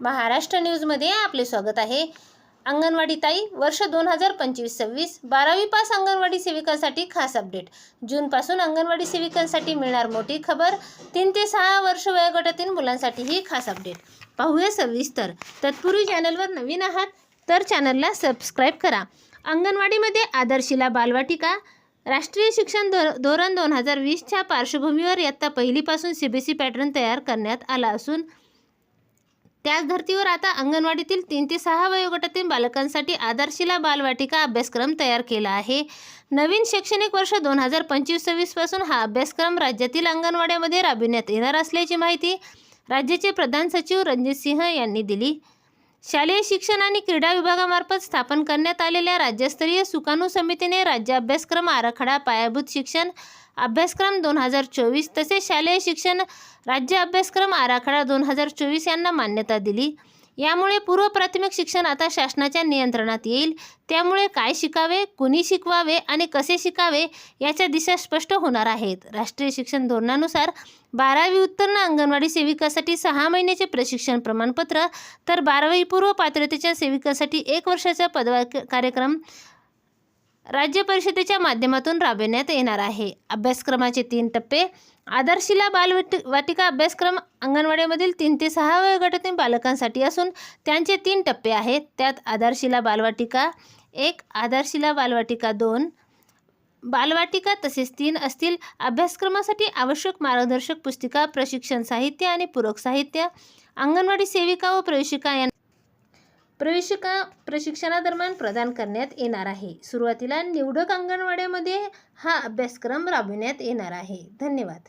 महाराष्ट्र न्यूजमध्ये आपले स्वागत आहे. अंगणवाडी ताई वर्ष दोन हजार पंचवीस सव्वीस बारावी पास अंगणवाडी सेविकांसाठी खास अपडेट. जूनपासून अंगणवाडी सेविकांसाठी मिळणार मोठी खबर तीन ते सहा वर्ष वयोगटातील मुलांसाठीही खास अपडेट. पाहूया सविस्तर तत्पूर्वी चॅनलवर नवीन आहात तर चॅनलला सबस्क्राईब करा. अंगणवाडीमध्ये आदर्शिला बालवाटिका राष्ट्रीय शिक्षण धो धोरण दोन हजार वीसच्या पार्श्वभूमीवर इयत्ता पहिलीपासून सी बी सी पॅटर्न तयार करण्यात आला असून त्याच धर्तीवर आता अंगणवाडीतील तीन ते सहा वयोगटातील बालकांसाठी आदर्शिला बालवाटिका अभ्यासक्रम तयार केला आहे. नवीन शैक्षणिक वर्ष दोन हजार पंचवीस सव्वीसपासून हा अभ्यासक्रम राज्यातील अंगणवाड्यामध्ये राबविण्यात येणार असल्याची माहिती राज्याचे प्रधान सचिव रणजित सिंह यांनी दिली. शालेय शिक्षण आणि क्रीडा विभागामार्फत स्थापन करण्यात आलेल्या राज्यस्तरीय सुकाणू समितीने राज्य अभ्यासक्रम आराखडा पायाभूत शिक्षण अभ्यासक्रम दोन हजार चोवीस तसेच शालेय शिक्षण राज्य अभ्यासक्रम आराखडा दोन हजार चोवीस यांना मान्यता दिली. यामुळे पूर्व प्राथमिक शिक्षण आता शासनाच्या नियंत्रणात येईल. त्यामुळे काय शिकावे कुणी शिकवावे आणि कसे शिकावे याच्या दिशा स्पष्ट होणार आहेत. राष्ट्रीय शिक्षण धोरणानुसार बारावी उत्तीर्ण अंगणवाडी सेविकासाठी सहा महिन्याचे प्रशिक्षण प्रमाणपत्र तर बारावी पूर्व पात्रतेच्या सेविकासाठी एक वर्षाचा पदवा कार्यक्रम राज्य परिषदेच्या माध्यमातून राबविण्यात येणार आहे. अभ्यासक्रमाचे तीन टप्पे. आदर्शिला बालवाटी वाटिका अभ्यासक्रम अंगणवाडीमधील तीन ते सहा वयोगटातील बालकांसाठी असून त्यांचे तीन टप्पे आहेत. त्यात आदर्शिला बालवाटिका एक आदर्शिला बालवाटिका दोन. बालवाटिका तसेच तीन असतील. अभ्यासक्रमासाठी आवश्यक मार्गदर्शक पुस्तिका प्रशिक्षण साहित्य आणि पूरक साहित्य. अंगणवाडी सेविका व प्रवेशिका यां प्रवेशिका प्रशिक्षणादरम्यान प्रदान करण्यात येणार आहे. सुरुवातीला निवडक अंगणवाड्यामध्ये हा अभ्यासक्रम राबविण्यात येणार आहे. धन्यवाद.